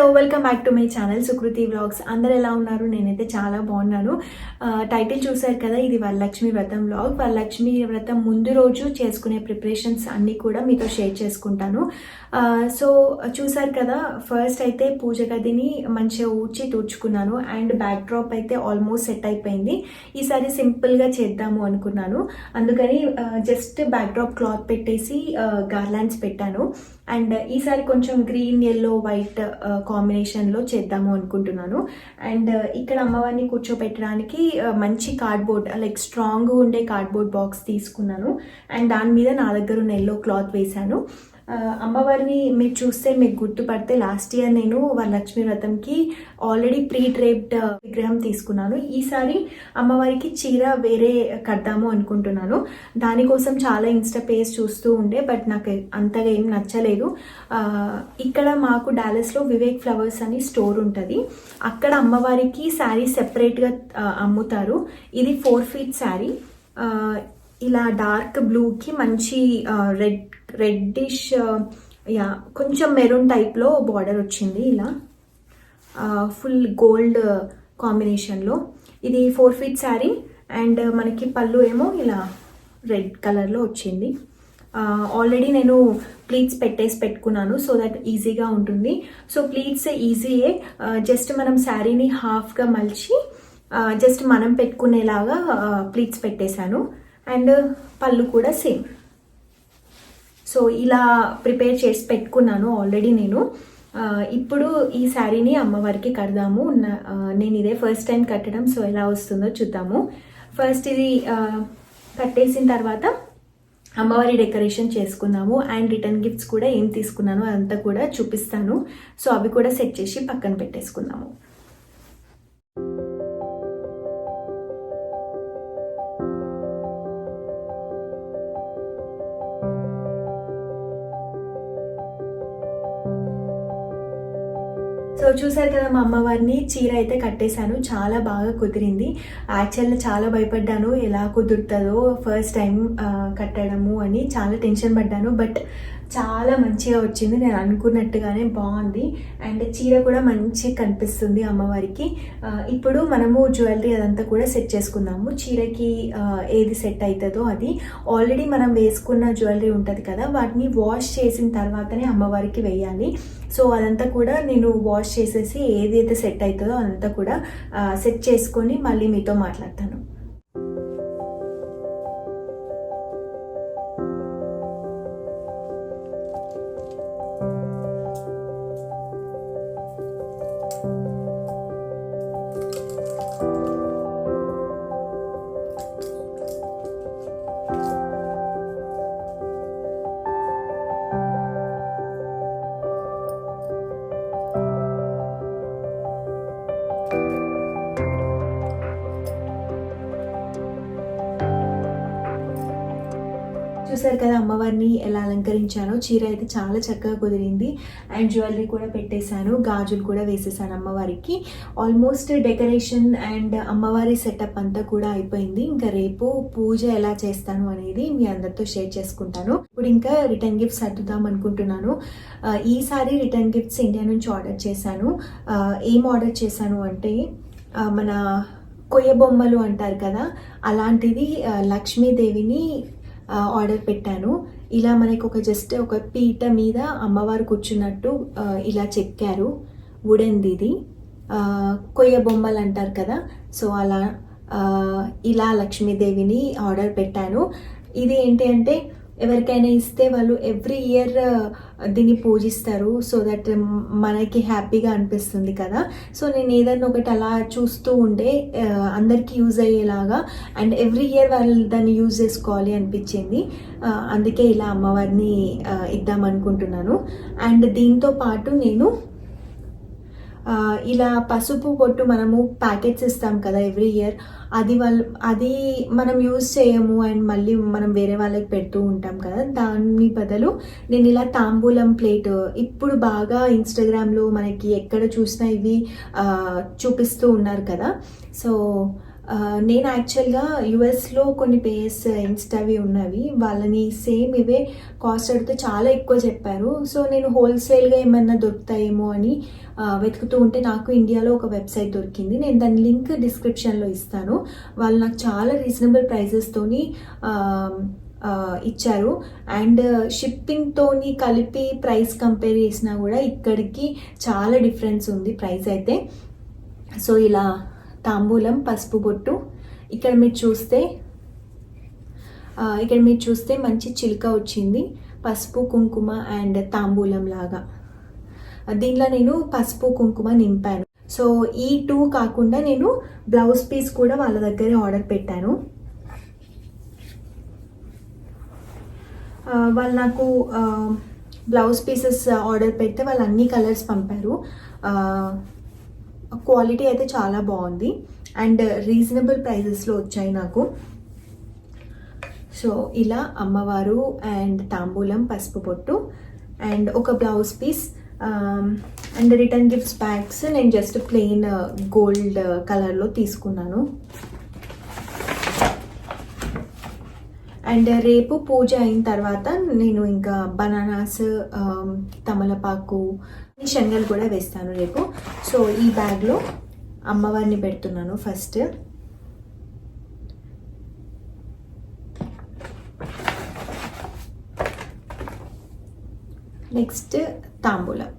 Hello welcome back to my channel Sukruthi vlogs. అందరు ఎలా ఉన్నారు? నేనైతే చాలా బాగున్నాను. టైటిల్ చూశారు కదా ఇది వరలక్ష్మి వ్రతం వ్లాగ్. వరలక్ష్మి వ్రతం ముందు రోజు చేసుకునే ప్రిపరేషన్స్ అన్నీ కూడా మీతో షేర్ చేసుకుంటాను. సో చూశారు కదా ఫస్ట్ అయితే పూజ గదిని మంచిగా ఊడ్చి తూర్చుకున్నాను అండ్ బ్యాక్ డ్రాప్ అయితే ఆల్మోస్ట్ సెట్ అయిపోయింది. ఈసారి సింపుల్గా చేద్దాము అనుకున్నాను. అందుకని జస్ట్ బ్యాక్ డ్రాప్ క్లాత్ పెట్టేసి గార్లాండ్స్ పెట్టాను. అండ్ ఈసారి కొంచెం గ్రీన్ ఎల్లో వైట్ కాంబినేషన్లో చేద్దాము అనుకుంటున్నాను. అండ్ uh, ఇక్కడ అమ్మవారిని కూర్చోపెట్టడానికి uh, మంచి కార్డ్బోర్డ్ లైక్ స్ట్రాంగ్ ఉండే కార్డ్బోర్డ్ బాక్స్ తీసుకున్నాను. అండ్ దాని మీద నా దగ్గర ఉన్న ఎల్లో క్లాత్ వేశాను. అమ్మవారిని మీరు చూస్తే మీకు గుర్తుపడితే లాస్ట్ ఇయర్ నేను వరలక్ష్మి వ్రతంకి ఆల్రెడీ ప్రీ డ్రేప్డ్ విగ్రహం తీసుకున్నాను. ఈసారి అమ్మవారికి చీర వేరే కడదాము అనుకుంటున్నాను. దానికోసం చాలా ఇన్స్టా పేజ్ చూస్తూ ఉండే బట్ నాకు అంతగా ఏం నచ్చలేదు. ఇక్కడ మాకు డాలస్లో వివేక్ ఫ్లవర్స్ అని స్టోర్ ఉంటుంది. అక్కడ అమ్మవారికి శారీ సెపరేట్గా అమ్ముతారు. ఇది ఫోర్ ఫీట్ శారీ ఇలా డార్క్ బ్లూకి మంచి రెడ్ రెడ్డిష్ యా uh, కొంచెం మెరూన్ టైప్లో బార్డర్ వచ్చింది ఇలా. ఫుల్ గోల్డ్ కాంబినేషన్లో ఇది ఫోర్ ఫీట్ శారీ అండ్ మనకి పళ్ళు ఏమో ఇలా రెడ్ కలర్లో వచ్చింది. ఆల్రెడీ నేను ప్లీట్స్ పెట్టేసి పెట్టుకున్నాను సో దట్ ఈజీగా ఉంటుంది. సో ప్లీట్స్ ఈజీయే జస్ట్ మనం శారీని హాఫ్గా మలిచి జస్ట్ మనం పెట్టుకునేలాగా ప్లీట్స్ పెట్టేశాను. అండ్ uh, పళ్ళు కూడా సేమ్ సో ఇలా ప్రిపేర్ చేసి పెట్టుకున్నాను ఆల్రెడీ నేను. ఇప్పుడు ఈ శారీని అమ్మవారికి కడదాము. నేను ఇదే ఫస్ట్ టైం కట్టడం సో ఎలా వస్తుందో చూద్దాము. ఫస్ట్ ఇది కట్టేసిన తర్వాత అమ్మవారి డెకరేషన్ చేసుకుందాము. అండ్ రిటర్న్ గిఫ్ట్స్ కూడా ఏం తీసుకున్నానో అదంతా కూడా చూపిస్తాను. సో అవి కూడా సెట్ చేసి పక్కన పెట్టేసుకుందాము. చూసారు కదా మా అమ్మవారిని చీర అయితే కట్టేశాను. చాలా బాగా కుదిరింది. యాక్చువల్గా చాలా భయపడ్డాను. ఎలా కుదురుతుందో ఫస్ట్ టైం కట్టడము అని చాలా టెన్షన్ పడ్డాను. బట్ చాలా మంచిగా వచ్చింది. నేను అనుకున్నట్టుగానే బాగుంది. అండ్ చీర కూడా మంచిగా కనిపిస్తుంది అమ్మవారికి. ఇప్పుడు మనము జ్యువెలరీ అదంతా కూడా సెట్ చేసుకుందాము. చీరకి ఏది సెట్ అవుతుందో అది. ఆల్రెడీ మనం వేసుకున్న జ్యువెలరీ ఉంటుంది కదా వాటిని వాష్ చేసిన తర్వాతనే అమ్మవారికి వేయాలి. సో అదంతా కూడా నేను వాష్ చేసేసి ఏదైతే సెట్ అవుతుందో అదంతా కూడా సెట్ చేసుకొని మళ్ళీ మీతో మాట్లాడతాను. ఫ్లవర్ని ఎలా అలంకరించానో చీర అయితే చాలా చక్కగా కుదిరింది. అండ్ జ్యువెలరీ కూడా పెట్టేశాను. గాజులు కూడా వేసేసాను అమ్మవారికి. ఆల్మోస్ట్ డెకరేషన్ అండ్ అమ్మవారి సెటప్ అంతా కూడా అయిపోయింది. ఇంకా రేపు పూజ ఎలా చేస్తాను అనేది మీ అందరితో షేర్ చేసుకుంటాను. ఇప్పుడు ఇంకా రిటర్న్ గిఫ్ట్స్ సర్దుదాం అనుకుంటున్నాను. ఈసారి రిటర్న్ గిఫ్ట్స్ ఇండియా నుంచి ఆర్డర్ చేశాను. ఏం ఆర్డర్ చేశాను అంటే మన కొయ్య బొమ్మలు అంటారు కదా అలాంటిది లక్ష్మీదేవిని ఆర్డర్ పెట్టాను. ఇలా మనకి ఒక జస్ట్ ఒక పీట మీద అమ్మవారు కూర్చున్నట్టు ఇలా చెక్కారు. వుడెన్ది ఇది. కొయ్య బొమ్మలు అంటారు కదా. సో అలా ఇలా లక్ష్మీదేవిని ఆర్డర్ పెట్టాను. ఇది ఏంటి అంటే ఎవరికైనా ఇస్తే వాళ్ళు ఎవ్రీ ఇయర్ uh, దీన్ని పూజిస్తారు. సో దట్ um, మనకి హ్యాపీగా అనిపిస్తుంది కదా. సో నేను ఏదైనా ఒకటి అలా చూస్తూ ఉండే uh, అందరికీ యూజ్ అయ్యేలాగా అండ్ ఎవ్రీ ఇయర్ వాళ్ళు దాన్ని యూజ్ చేసుకోవాలి అనిపించింది. Uh, అందుకే ఇలా అమ్మవారిని ఇద్దామనుకుంటున్నాను ఇద్దాం అనుకుంటున్నాను. అండ్ దీంతో పాటు నేను ఇలా పసుపు పొట్టు మనము ప్యాకెట్స్ ఇస్తాం కదా ఎవ్రీ ఇయర్ అది వాళ్ళు అది మనం యూజ్ చేయము అండ్ మళ్ళీ మనం వేరే వాళ్ళకి పెడుతూ ఉంటాం కదా దాని బదులు నేను ఇలా తాంబూలం ప్లేట్ ఇప్పుడు బాగా ఇన్స్టాగ్రామ్లో మనకి ఎక్కడ చూసినా ఇవి చూపిస్తూ ఉన్నారు కదా. సో నేను యాక్చువల్గా యుఎస్లో కొన్ని పేస్ ఇన్స్టావి ఉన్నవి. వాళ్ళని సేమ్ ఇవే కాస్ట్ అడిగితే చాలా ఎక్కువ చెప్పారు. సో నేను హోల్సేల్గా ఏమన్నా దొరుకుతాయేమో అని వెతుకుతూ ఉంటే నాకు ఇండియాలో ఒక వెబ్సైట్ దొరికింది. నేను దాని లింక్ డిస్క్రిప్షన్లో ఇస్తాను. వాళ్ళు నాకు చాలా రీజనబుల్ ప్రైజెస్తోని ఇచ్చారు. అండ్ షిప్పింగ్తోని కలిపి ప్రైస్ కంపేర్ చేసినా కూడా ఇక్కడికి చాలా డిఫరెన్స్ ఉంది ప్రైస్ అయితే. సో ఇలా తాంబూలం పసుపు బొట్టు. ఇక్కడ మీరు చూస్తే ఇక్కడ మీరు చూస్తే మంచి చిలుక వచ్చింది. పసుపు కుంకుమ అండ్ తాంబూలం లాగా. దీనిలో నేను పసుపు కుంకుమ నింపాను. సో ఈ టూ కాకుండా నేను బ్లౌజ్ పీస్ కూడా వాళ్ళ దగ్గరే ఆర్డర్ పెట్టాను. వాళ్ళు నాకు బ్లౌజ్ పీసెస్ ఆర్డర్ పెడితే వాళ్ళు అన్ని కలర్స్ పంపారు. క్వాలిటీ అయితే చాలా బాగుంది. అండ్ రీజనబుల్ ప్రైజెస్లో వచ్చాయి నాకు. సో ఇలా అమ్మవారు అండ్ తాంబూలం పసుపు పొట్టు అండ్ ఒక blouse piece and return gifts bags నేను జస్ట్ ప్లెయిన్ గోల్డ్ కలర్లో తీసుకున్నాను. అండ్ రేపు పూజ అయిన తర్వాత నేను ఇంకా బనానాస్ తమలపాకు శనగలు కూడా వేస్తాను రేపు. సో ఈ బ్యాగ్లో అమ్మవారిని పెడుతున్నాను ఫస్ట్. నెక్స్ట్ తాంబూలం.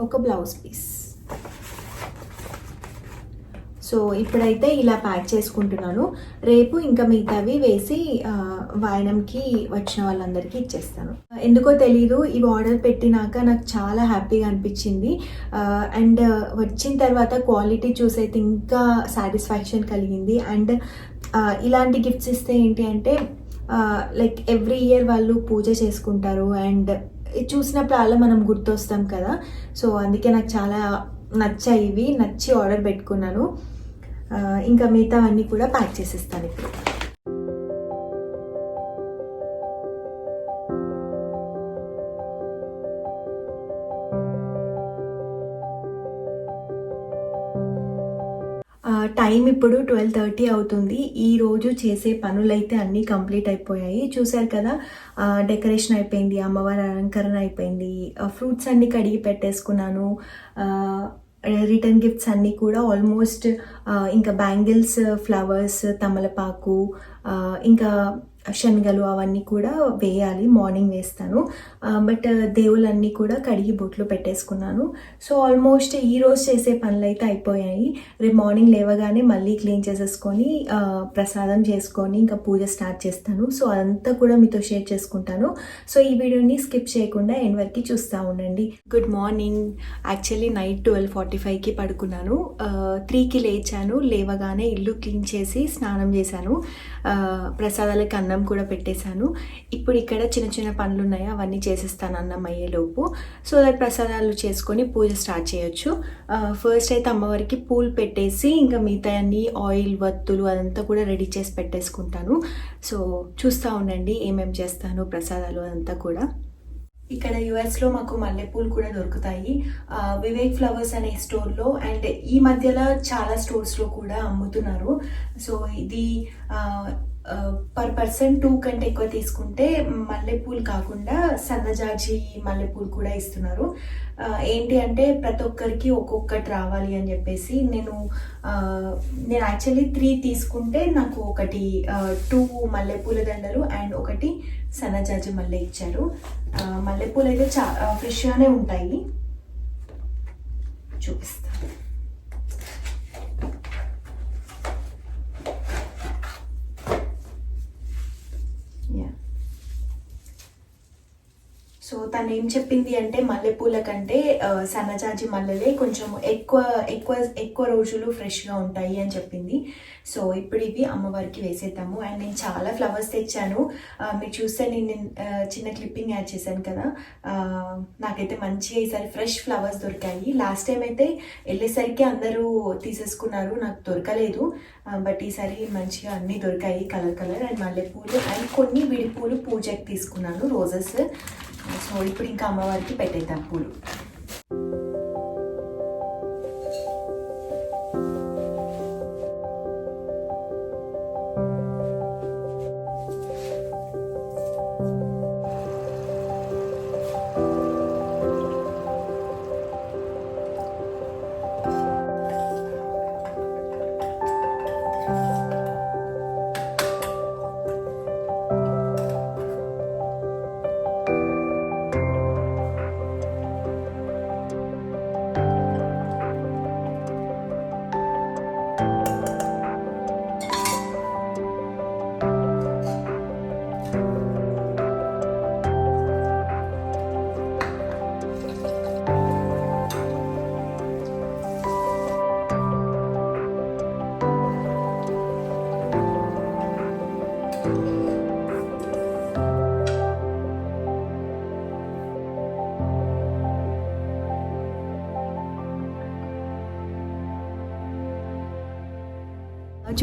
ఒక బ్లౌజ్ పీస్. సో ఇప్పుడైతే ఇలా ప్యాక్ చేసుకుంటున్నాను. రేపు ఇంకా మిగతావి వేసి వాయనంకి వచ్చిన వాళ్ళందరికీ ఇచ్చేస్తాను. ఎందుకో తెలీదు ఇవి ఆర్డర్ పెట్టినాక నాకు చాలా హ్యాపీగా అనిపించింది. అండ్ వచ్చిన తర్వాత క్వాలిటీ చూసైతే ఇంకా సాటిస్ఫాక్షన్ కలిగింది. అండ్ ఇలాంటి గిఫ్ట్స్ ఇస్తే ఏంటి అంటే లైక్ ఎవ్రీ ఇయర్ వాళ్ళు పూజ చేసుకుంటారు. అండ్ చూసినప్పుడు అలా మనం గుర్తొస్తాం కదా. సో అందుకే నాకు చాలా నచ్చాయి ఇవి. నచ్చి ఆర్డర్ పెట్టుకున్నాను. ఇంకా మిగతా అన్నీ కూడా ప్యాక్ చేసేస్తాను ఇప్పుడు. టైం ఇప్పుడు ట్వెల్వ్ థర్టీ అవుతుంది. ఈ రోజు చేసే పనులైతే అన్నీ కంప్లీట్ అయిపోయాయి. చూశారు కదా డెకరేషన్ అయిపోయింది అమ్మవారి అలంకరణ అయిపోయింది ఫ్రూట్స్ అన్నీ కడిగి పెట్టేసుకున్నాను రిటర్న్ గిఫ్ట్స్ అన్నీ కూడా ఆల్మోస్ట్ ఇంకా బ్యాంగిల్స్ ఫ్లవర్స్ తమలపాకు ఇంకా శనగలు అవన్నీ కూడా వేయాలి మార్నింగ్ వేస్తాను. బట్ దేవులన్నీ కూడా కడిగి బొట్లు పెట్టేసుకున్నాను. సో ఆల్మోస్ట్ ఈ రోజు చేసే పనులు అయితే అయిపోయాయి. రేపు మార్నింగ్ లేవగానే మళ్ళీ క్లీన్ చేసేసుకొని ప్రసాదం చేసుకొని ఇంకా పూజ స్టార్ట్ చేస్తాను. సో అదంతా కూడా మీతో షేర్ చేసుకుంటాను. సో ఈ వీడియోని స్కిప్ చేయకుండా ఎండ్ వరకు చూస్తూ ఉండండి. Good morning actually night twelve forty ఫైవ్కి పడుకున్నాను. త్రీకి లేచాను. లేవగానే ఇల్లు క్లీన్ చేసి స్నానం చేశాను. ప్రసాదాలకు ప్రసాదాలకి అన్నం అన్నం కూడా పెట్టేశాను. ఇప్పుడు ఇక్కడ చిన్న చిన్న పనులు ఉన్నాయి అవన్నీ చేసేస్తాను అన్నం అయ్యేలోపు. సో దట్ ప్రసాదాలు చేసుకొని పూజ స్టార్ట్ చేయొచ్చు. Uh, ఫస్ట్ అయితే అమ్మవారికి పూలు పెట్టేసి ఇంకా మిగతా అన్ని ఆయిల్ వత్తులు అదంతా కూడా రెడీ చేసి పెట్టేసుకుంటాను. సో చూస్తూ ఉండండి ఏమేం చేస్తాను ప్రసాదాలు అదంతా కూడా. ఇక్కడ యుఎస్లో మాకు మల్లెపూలు కూడా దొరుకుతాయి. Uh, వివేక్ ఫ్లవర్స్ అనే స్టోర్లో అండ్ ఈ మధ్యలో చాలా స్టోర్స్లో కూడా అమ్ముతున్నారు. సో ఇది uh, పర్ పర్సన్ టూ కంటే ఎక్కువ తీసుకుంటే మల్లెపూలు కాకుండా సన్నజాజి మల్లెపూలు కూడా ఇస్తున్నారు. ఏంటి అంటే ప్రతి ఒక్కరికి ఒక్కొక్కటి రావాలి అని చెప్పేసి నేను నేను యాక్చువల్లీ త్రీ తీసుకుంటే నాకు ఒకటి టూ మల్లెపూల దండలు అండ్ ఒకటి సన్నజాజి మల్లె ఇచ్చారు. మల్లెపూలు అయితే చా ఫ్రెష్గానే ఉంటాయి. చూపిస్తాను తను ఏం చెప్పింది అంటే మల్లెపూల కంటే సన్నజాజి మల్లెలే కొంచెం ఎక్కువ ఎక్కువ ఎక్కువ రోజులు ఫ్రెష్గా ఉంటాయి అని చెప్పింది. సో ఇప్పుడు ఇవి అమ్మవారికి వేసేద్దాము. అండ్ నేను చాలా ఫ్లవర్స్ తెచ్చాను. మీరు చూస్తే నేను చిన్న క్లిప్పింగ్ యాడ్ చేశాను కదా. నాకైతే మంచిగా ఈసారి ఫ్రెష్ ఫ్లవర్స్ దొరికాయి. లాస్ట్ టైం అయితే వెళ్ళేసరికి అందరూ తీసేసుకున్నారు. నాకు దొరకలేదు. బట్ ఈసారి మంచిగా అన్నీ దొరికాయి కలర్ కలర్. అండ్ మల్లెపూలు అండ్ కొన్ని విడిపూలు పూజకి తీసుకున్నాను. రోజెస్ సో ఇప్పుడు ఇంకా అమ్మవారికి పెట్టేద్దాం పూలు.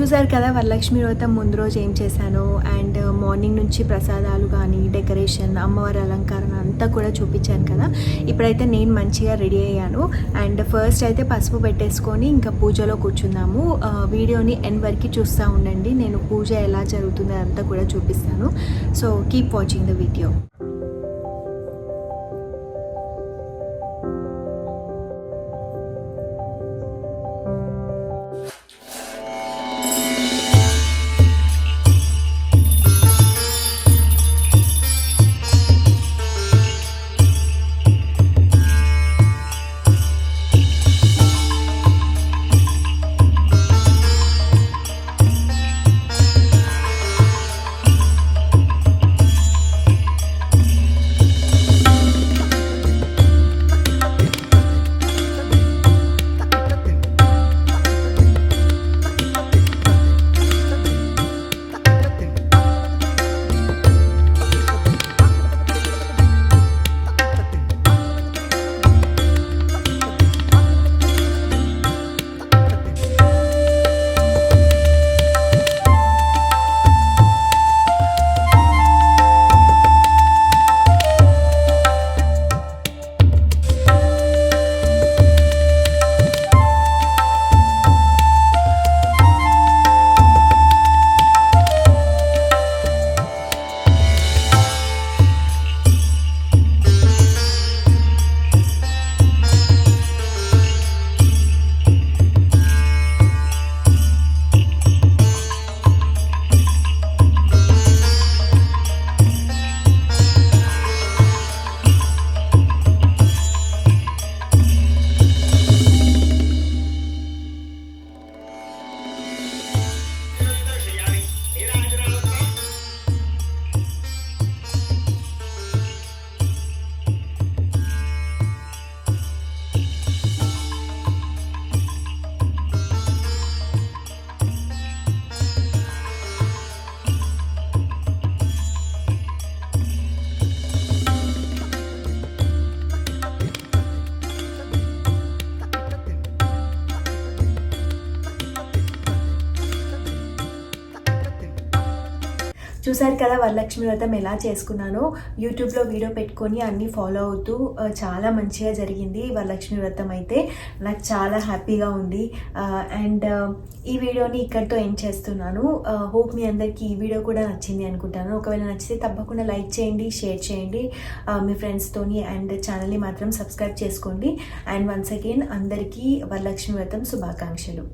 చూసారు కదా వరలక్ష్మి వ్రతం ముందు రోజు ఏం చేశాను? అండ్ మార్నింగ్ నుంచి ప్రసాదాలు కానీ డెకరేషన్ అమ్మవారి అలంకరణ అంతా కూడా చూపించాను కదా. ఇప్పుడైతే నేను మంచిగా రెడీ అయ్యాను. అండ్ ఫస్ట్ అయితే పసుపు పెట్టేసుకొని ఇంకా పూజలో కూర్చున్నాము. వీడియోని ఎన్ వరకు చూస్తూ ఉండండి. నేను పూజ ఎలా జరుగుతుందో అంతా కూడా చూపిస్తాను. So keep watching the video చూసారు కదా వరలక్ష్మి వ్రతం ఎలా చేసుకున్నానో? యూట్యూబ్లో వీడియో పెట్టుకొని అన్నీ ఫాలో అవుతూ చాలా మంచిగా జరిగింది వరలక్ష్మి వ్రతం అయితే. నాకు చాలా హ్యాపీగా ఉంది. అండ్ ఈ వీడియోని ఇక్కడితో ఎండ్ చేస్తున్నాను. హోప్ మీ అందరికీ ఈ వీడియో కూడా నచ్చింది అనుకుంటాను. ఒకవేళ నచ్చితే తప్పకుండా లైక్ చేయండి షేర్ చేయండి. మీ ఫ్రెండ్స్తోని అండ్ ఛానల్ని మాత్రం సబ్స్క్రైబ్ చేసుకోండి. అండ్ వన్స్ అగైన్ అందరికీ వరలక్ష్మి వ్రతం శుభాకాంక్షలు.